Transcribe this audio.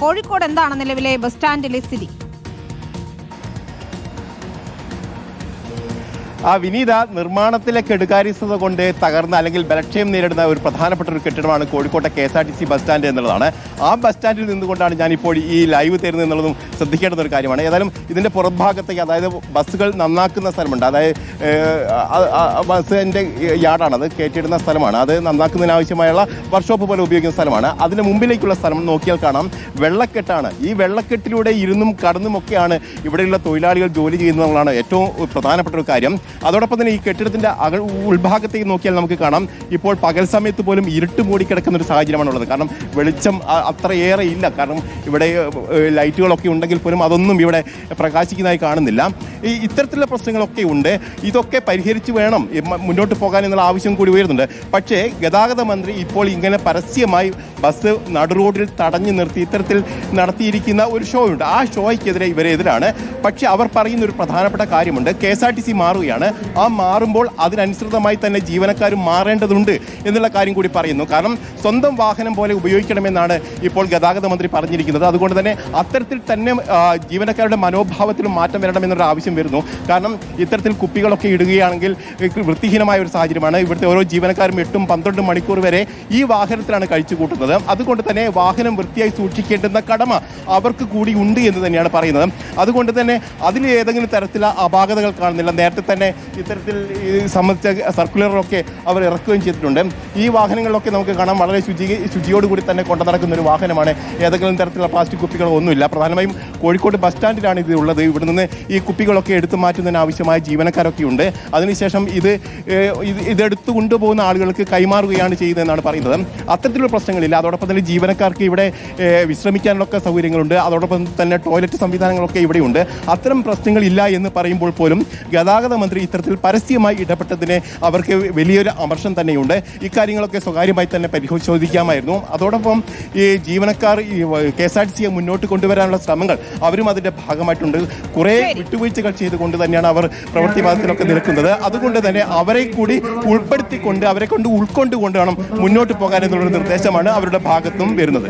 കോഴിക്കോട് എന്താണ് നിലവിലെ ബസ് സ്റ്റാൻഡിലെ സ്ഥിതി? ആ വിനീത നിർമ്മാണത്തിലെ കെടുകാര്യസ്ഥത കൊണ്ട് തകർന്ന അല്ലെങ്കിൽ ബലക്ഷയം നേരിടുന്ന ഒരു പ്രധാനപ്പെട്ട ഒരു കെട്ടിടമാണ് കോഴിക്കോട്ടെ K S R T C bus stand എന്നുള്ളതാണ്. ആ ബസ് സ്റ്റാൻഡിൽ നിന്നുകൊണ്ടാണ് ഞാനിപ്പോൾ ഈ ലൈവ് തരുന്നത് എന്നുള്ളതും ശ്രദ്ധിക്കേണ്ടുന്ന ഒരു കാര്യമാണ്. ഏതായാലും ഇതിന്റെ പുറഭാഗത്തേക്ക് അതായത് ബസ്സുകൾ നന്നാക്കുന്ന സ്ഥലമുണ്ട്. അതായത് ബസ്സിന്റെ യാർഡാണ് അത് കയറ്റിയിടുന്ന സ്ഥലമാണ്. അത് നന്നാക്കുന്നതിനാവശ്യമായുള്ള വർക്ക്ഷോപ്പ് പോലെ ഉപയോഗിക്കുന്ന സ്ഥലമാണ്. അതിന് മുമ്പിലേക്കുള്ള സ്ഥലം നോക്കിയാൽ കാണാം. വെള്ളക്കെട്ടാണ്. ഈ വെള്ളക്കെട്ടിലൂടെ ഇരുന്നും കടന്നുമൊക്കെയാണ് ഇവിടെയുള്ള തൊഴിലാളികൾ ജോലി ചെയ്യുന്നതാണ് ഏറ്റവും പ്രധാനപ്പെട്ട ഒരു കാര്യം. അതോടൊപ്പം തന്നെ ഈ കെട്ടിടത്തിന്റെ ഉൾഭാഗത്തേക്ക് നോക്കിയാൽ നമുക്ക് കാണാം. ഇപ്പോൾ പകൽ സമയത്ത് പോലും ഇരുട്ട് മൂടി കിടക്കുന്ന ഒരു സാഹചര്യമാണുള്ളത്. കാരണം വെളിച്ചം അത്രയേറെ ഇല്ല. കാരണം ഇവിടെ ലൈറ്റുകളൊക്കെ ഉണ്ടെങ്കിൽ പോലും അതൊന്നും ഇവിടെ പ്രകാശിക്കുന്നതായി കാണുന്നില്ല. ഈ ഇത്തരത്തിലുള്ള പ്രശ്നങ്ങളൊക്കെ ഉണ്ട്. ഇതൊക്കെ പരിഹരിച്ചു വേണം. മുന്നോട്ട് പോകാൻ എന്നുള്ള ആവശ്യം കൂടി ഉയരുന്നുണ്ട്. പക്ഷേ ഗതാഗത മന്ത്രി ഇപ്പോൾ ഇങ്ങനെ പരസ്യമായി ബസ് നടുറോഡിൽ തടഞ്ഞു നിർത്തി ഇത്തരത്തിൽ നടത്തിയിരിക്കുന്ന ഒരു ഷോ ഉണ്ട്. ആ ഷോയ്ക്കെതിരെ ഇവരെതിരാണ്. പക്ഷേ അവർ പറയുന്ന ഒരു പ്രധാനപ്പെട്ട കാര്യമുണ്ട്. K S R T C മാറുകയാണ്. ആ മാറുമ്പോൾ അതിനനുസൃതമായി തന്നെ ജീവനക്കാരും മാറേണ്ടതുണ്ട് എന്നുള്ള കാര്യം കൂടി പറയുന്നു. കാരണം സ്വന്തം വാഹനം പോലെ ഉപയോഗിക്കണമെന്നാണ് ഇപ്പോൾ ഗതാഗത മന്ത്രി പറഞ്ഞിരിക്കുന്നത്. അതുകൊണ്ട് തന്നെ അത്തരത്തിൽ തന്നെ ജീവനക്കാരുടെ മനോഭാവത്തിലും മാറ്റം വരണമെന്നൊരു ആവശ്യം വരുന്നു. കാരണം ഇത്തരത്തിൽ കുപ്പികളൊക്കെ ഇടുകയാണെങ്കിൽ വൃത്തിഹീനമായ ഒരു സാഹചര്യമാണ്. ഇവിടുത്തെ ഓരോ ജീവനക്കാരും എട്ടും പന്ത്രണ്ടും മണിക്കൂർ വരെ ഈ വാഹനത്തിലാണ് കഴിച്ചു കൂട്ടുന്നത് അതുകൊണ്ട് തന്നെ വാഹനം വൃത്തിയായി സൂക്ഷിക്കേണ്ടുന്ന കടമ അവർക്ക് കൂടി ഉണ്ട് എന്ന് തന്നെയാണ് പറയുന്നത്. അതുകൊണ്ട് തന്നെ അതിൽ ഏതെങ്കിലും തരത്തിലുള്ള അപാകതകൾ കാണുന്നില്ല. നേരത്തെ തന്നെ ഇത്തരത്തിൽ സംബന്ധിച്ച സർക്കുലറിലൊക്കെ അവർ ഇറക്കുകയും ചെയ്തിട്ടുണ്ട്. ഈ വാഹനങ്ങളിലൊക്കെ നമുക്ക് കാണാം. വളരെ ശുചി ശുചിയോടുകൂടി തന്നെ കൊണ്ടു നടക്കുന്ന ഒരു വാഹനമാണ്. ഏതെങ്കിലും തരത്തിലുള്ള പ്ലാസ്റ്റിക് കുപ്പികളോ ഒന്നുമില്ല. പ്രധാനമായും കോഴിക്കോട് ബസ് സ്റ്റാൻഡിലാണ് ഇത് ഉള്ളത്. ഇവിടെ നിന്ന് ഈ കുപ്പികളൊക്കെ എടുത്തു മാറ്റുന്നതിന് ആവശ്യമായ ജീവനക്കാരൊക്കെ ഉണ്ട്. അതിനുശേഷം ഇത് ഇതെടുത്തു കൊണ്ടുപോകുന്ന ആളുകൾക്ക് കൈമാറുകയാണ് ചെയ്യുന്നതെന്നാണ് പറയുന്നത്. അത്തരത്തിലുള്ള പ്രശ്നങ്ങളില്ല. അതോടൊപ്പം തന്നെ ജീവനക്കാർക്ക് ഇവിടെ വിശ്രമിക്കാനുള്ള സൗകര്യങ്ങളുണ്ട്. അതോടൊപ്പം തന്നെ ടോയ്ലറ്റ് സംവിധാനങ്ങളൊക്കെ ഇവിടെയുണ്ട്. അത്തരം പ്രശ്നങ്ങളില്ല എന്ന് പറയുമ്പോൾ പോലും ഗതാഗത മന്ത്രി ഇത്തരത്തിൽ പരസ്യമായി ഇടപെട്ടതിന് അവർക്ക് വലിയൊരു അമർഷം തന്നെയുണ്ട്. ഇക്കാര്യങ്ങളൊക്കെ സ്വകാര്യമായി തന്നെ പരിശോധിക്കാമായിരുന്നു. അതോടൊപ്പം ഈ ജീവനക്കാർ ഈ കെ എസ് ആർ ടി സിയെ മുന്നോട്ട് കൊണ്ടുവരാനുള്ള ശ്രമങ്ങൾ അവരും അതിന്റെ ഭാഗമായിട്ടുണ്ട്. കുറേ വിട്ടുവീഴ്ചകൾ ചെയ്തുകൊണ്ട് തന്നെയാണ് അവർ പ്രവൃത്തി ഭാഗത്തിലൊക്കെ നിൽക്കുന്നത്. അതുകൊണ്ട് തന്നെ അവരെ കൂടി ഉൾപ്പെടുത്തിക്കൊണ്ട് അവരെ കൊണ്ട് ഉൾക്കൊണ്ടുകൊണ്ട് വേണം മുന്നോട്ട് പോകാൻ എന്നുള്ളൊരു നിർദ്ദേശമാണ് അവരുടെ ഭാഗത്തും വരുന്നത്.